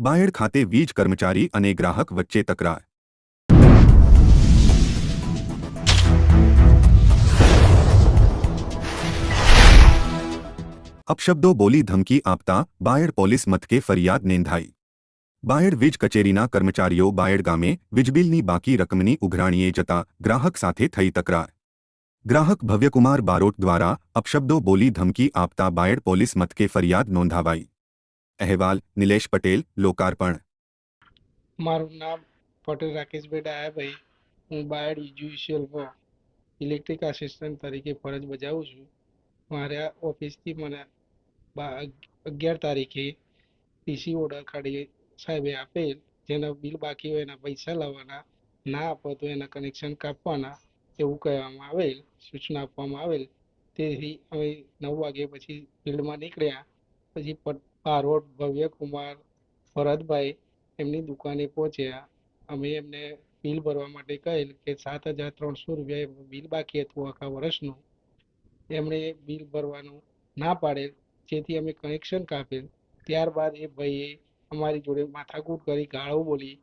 બાયડ ખાતે વીજ કર્મચારી અને ગ્રાહક વચ્ચે તકરાર. અપશબ્દો બોલી ધમકી આપતા બાયડ પોલીસ મથકે ફરિયાદ નોંધાઈ. બાયડ વીજ કચેરીના કર્મચારીઓ બાયડ ગામે વીજબિલની બાકી રકમની ઉઘરાણીએ જતા ગ્રાહક સાથે થઈ તકરાર. ગ્રાહક ભવ્યકુમાર બારોટ દ્વારા અપશબ્દો બોલી ધમકી આપતા બાયડ પોલીસ મથકે ફરિયાદ નોંધાવાઈ. અહેવાલ, નિલેશ પટેલ, લોકાર્પણ. મારું નામ પટેલ રાકેશભાઈ ડાયાભાઈ. હું બાયડ જ્યુડિશિયલમાં ઇલેક્ટ્રિક આસિસ્ટન્ટ તરીકે ફરજ બજાવું છું. મારા ઓફિસથી મને અગિયાર તારીખે પીસી ઓર્ડર કાઢી સાહેબે આપેલ. જેના બિલ બાકી હોય એના પૈસા લાવવાના. ના આપો તો એના કનેક્શન કાપવાના. એવું કહેવામાં આવેલ, સૂચના આપવામાં આવેલ. તેથી અમે નવ વાગ્યા પછી ફિલ્ડમાં નીકળ્યા. પછી બારોટ ભવ્યકુમાર ભરતભાઈ એમની દુકાને પહોંચ્યા. અમે એમને બિલ ભરવા માટે કહેલ કે સાત હજાર ત્રણસો રૂપિયા બિલ બાકી હતું આખા વર્ષનું. એમણે બિલ ભરવાનું ના પાડેલ જેથી અમે કનેક્શન કાપેલ. ત્યારબાદ એ ભાઈએ અમારી જોડે માથાકૂટ કરી ગાળો બોલી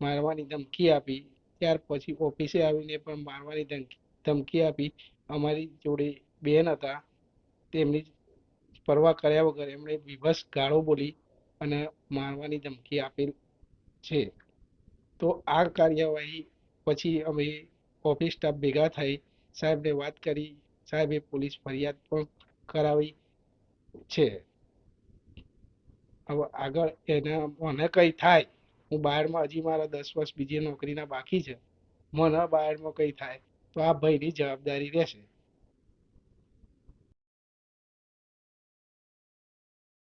મારવાની ધમકી આપી. ત્યાર પછી ઓફિસે આવીને પણ મારવાની ધમકી ધમકી આપી. અમારી જોડે બેન હતા. તેમની પરવા કર્યા વગર એમણે વિભસ ગાળો બોલી અને મારવાની ધમકી આપેલ છે. તો આ કાર્યવાહી પછી અમે ઓફિસ સ્ટાફ ભેગા થઈ સાહેબને વાત કરી. સાહેબે પોલીસ ફરિયાદ પણ કરાવી છે. હવે આગળ એના મને કંઈ થાય. હું બહારમાં હજી મારા દસ વર્ષ બીજી નોકરીના બાકી છે. મને બહારમાં કંઈ થાય તો આ ભાઈની જવાબદારી રહેશે.